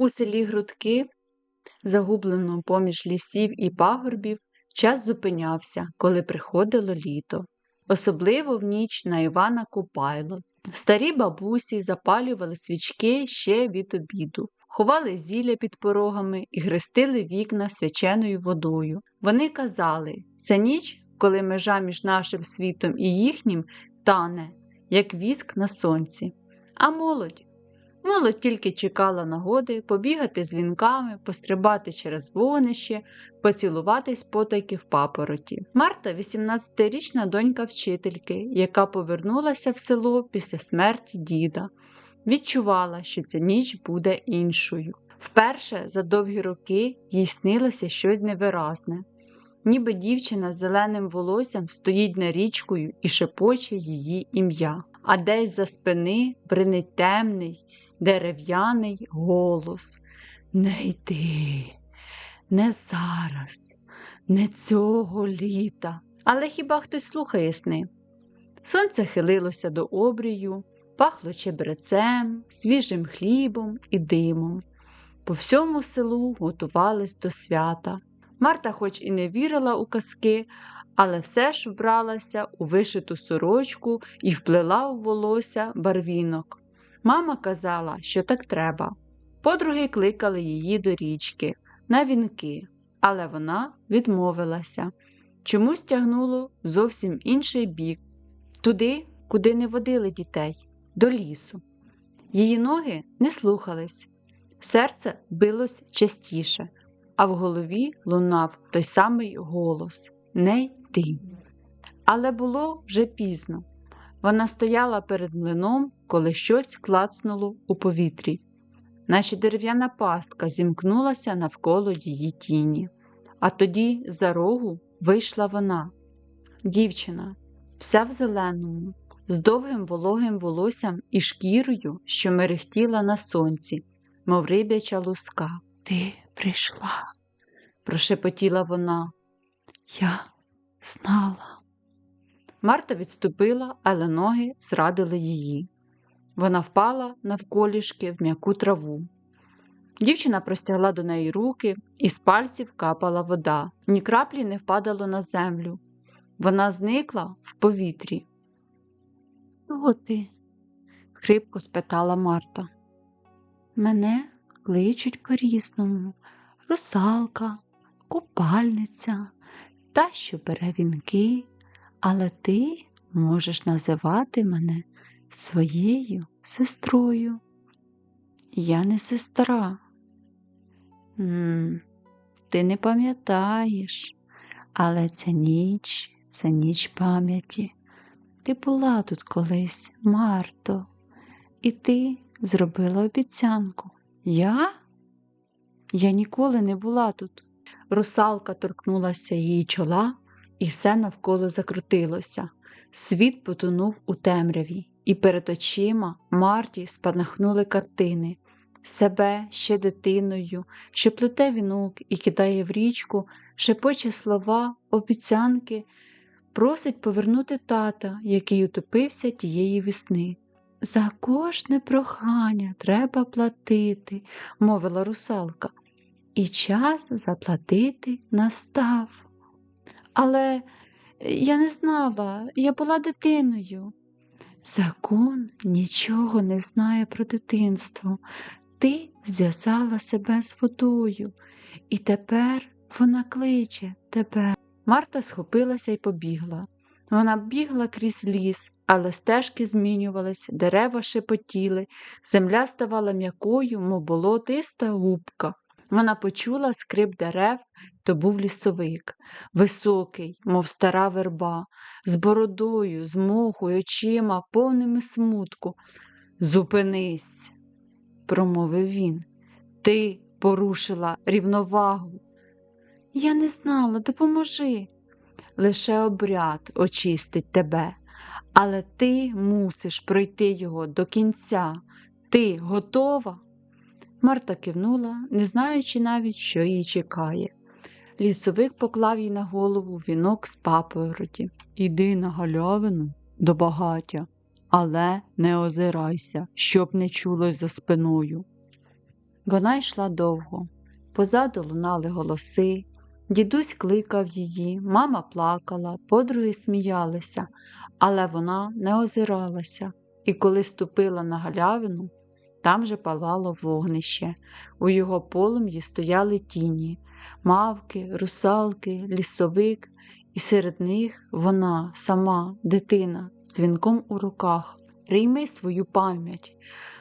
У селі Грудки, загубленому поміж лісів і пагорбів, час зупинявся, коли приходило літо, особливо в ніч на Івана Купайло. Старі бабусі запалювали свічки ще від обіду, ховали зілля під порогами і хрестили вікна свяченою водою. Вони казали, це ніч, коли межа між нашим світом і їхнім тане, як віск на сонці. А молодь? Молодь тільки чекала нагоди побігати з вінками, пострибати через вогнище, поцілуватись потайки в папороті. Марта 18-річна донька вчительки, яка повернулася в село після смерті діда. Відчувала, що ця ніч буде іншою. Вперше за довгі роки їй снилося щось невиразне. Ніби дівчина з зеленим волоссям стоїть над річкою і шепоче її ім'я, а десь за спини бринить темний, дерев'яний голос. Не йди, не зараз, не цього літа. Але хіба хтось слухає сни? Сонце хилилося до обрію, пахло чебрецем, свіжим хлібом і димом. По всьому селу готувались до свята. Марта, хоч і не вірила у казки, але все ж вбралася у вишиту сорочку і вплела у волосся барвінок. Мама казала, що так треба. Подруги кликали її до річки, на вінки, але вона відмовилася. Чомусь тягнуло зовсім інший бік, туди, куди не водили дітей, до лісу. Її ноги не слухались, серце билось частіше, а в голові лунав той самий голос Не йди. Але було вже пізно. Вона стояла перед млином, коли щось клацнуло у повітрі. Наче дерев'яна пастка зімкнулася навколо її тіні, а тоді за рогу вийшла вона. Дівчина, вся в зеленому, з довгим вологим волоссям і шкірою, що мерехтіла на сонці, мов рибяча луска. Ти прийшла, прошепотіла вона. Я знала. Марта відступила, але ноги зрадили її. Вона впала навколішки в м'яку траву. Дівчина простягла до неї руки, і з пальців капала вода, ні краплі не впадало на землю. Вона зникла в повітрі. Хто ти? хрипко спитала Марта. Мене кличуть по-різному русалка, купальниця, та, що бере вінки, але ти можеш називати мене своєю сестрою. Я не сестра. М ти не пам'ятаєш, але ця ніч, це ніч пам'яті. Ти була тут колись, Марто, і ти зробила обіцянку. Я? Я ніколи не була тут. Русалка торкнулася її чола, і все навколо закрутилося. Світ потонув у темряві, і перед очима Марті спанахнули картини себе ще дитиною, що плете вінок і кидає в річку, шепоче слова, обіцянки, просить повернути тата, який утопився тієї весни. За кожне прохання треба платити, мовила русалка, і час заплатити настав. Але я не знала, я була дитиною. Закон нічого не знає про дитинство. Ти зв'язала себе з водою, і тепер вона кличе тебе. Марта схопилася і побігла. Вона бігла крізь ліс, але стежки змінювались, дерева шепотіли, земля ставала м'якою, мов болотиста губка. Вона почула скрип дерев, то був лісовик, високий, мов стара верба, з бородою, з мохою, очима, повними смутку. Зупинись, промовив він. Ти порушила рівновагу. Я не знала, допоможи. Лише обряд очистить тебе, але ти мусиш пройти його до кінця. Ти готова? Марта кивнула, не знаючи навіть, що її чекає. Лісовик поклав їй на голову вінок з папороті. Іди на галявину до багаття, але не озирайся, щоб не чулось за спиною. Вона йшла довго. Позаду лунали голоси. Дідусь кликав її, мама плакала, подруги сміялися, але вона не озиралася, і коли ступила на галявину, там же палало вогнище. У його полум'ї стояли тіні, мавки, русалки, лісовик, і серед них вона, сама, дитина, з вінком у руках. Прийми свою пам'ять,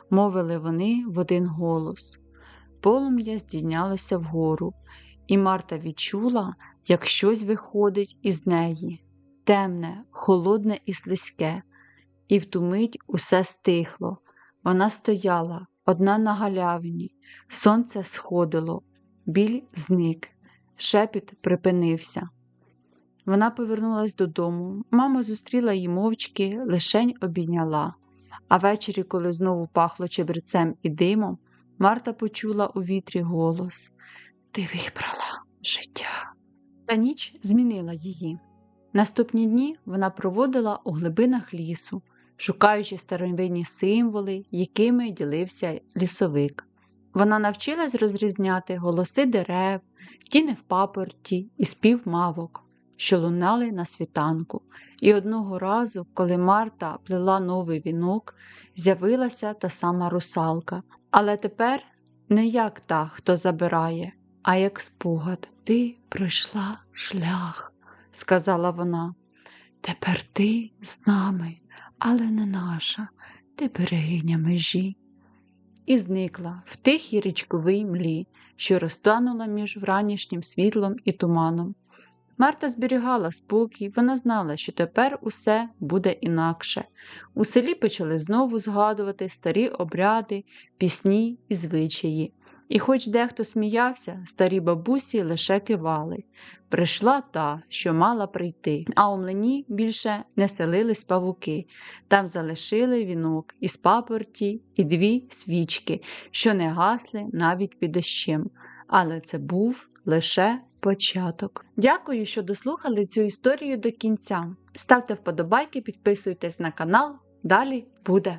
мовили вони в один голос. Полум'я здійнялося вгору, і Марта відчула, як щось виходить із неї темне, холодне і слизьке, і в ту мить усе стихло. Вона стояла, одна на галявині, сонце сходило, біль зник, шепіт припинився. Вона повернулась додому. Мама зустріла її мовчки, лишень обійняла. А ввечері, коли знову пахло чебрецем і димом, Марта почула у вітрі голос Ти вибрала життя. Та ніч змінила її. Наступні дні вона проводила у глибинах лісу, шукаючи старовинні символи, якими ділився лісовик. Вона навчилась розрізняти голоси дерев, тіни в папорті і спів мавок, що лунали на світанку. І одного разу, коли Марта плела новий вінок, з'явилася та сама русалка. Але тепер не як та, хто забирає, а як спогад. Ти пройшла шлях, сказала вона. Тепер ти з нами, але не наша, ти берегиня межі. І зникла в тихій річковій млі, що розтанула між вранішнім світлом і туманом. Марта зберігала спокій, вона знала, що тепер усе буде інакше. У селі почали знову згадувати старі обряди, пісні і звичаї. І хоч дехто сміявся, старі бабусі лише кивали. Прийшла та, що мала прийти, а у млині більше не селились павуки. Там залишили вінок із папорті і дві свічки, що не гасли навіть під дощем. Але це був лише початок. Дякую, що дослухали цю історію до кінця. Ставте вподобайки, підписуйтесь на канал. Далі буде.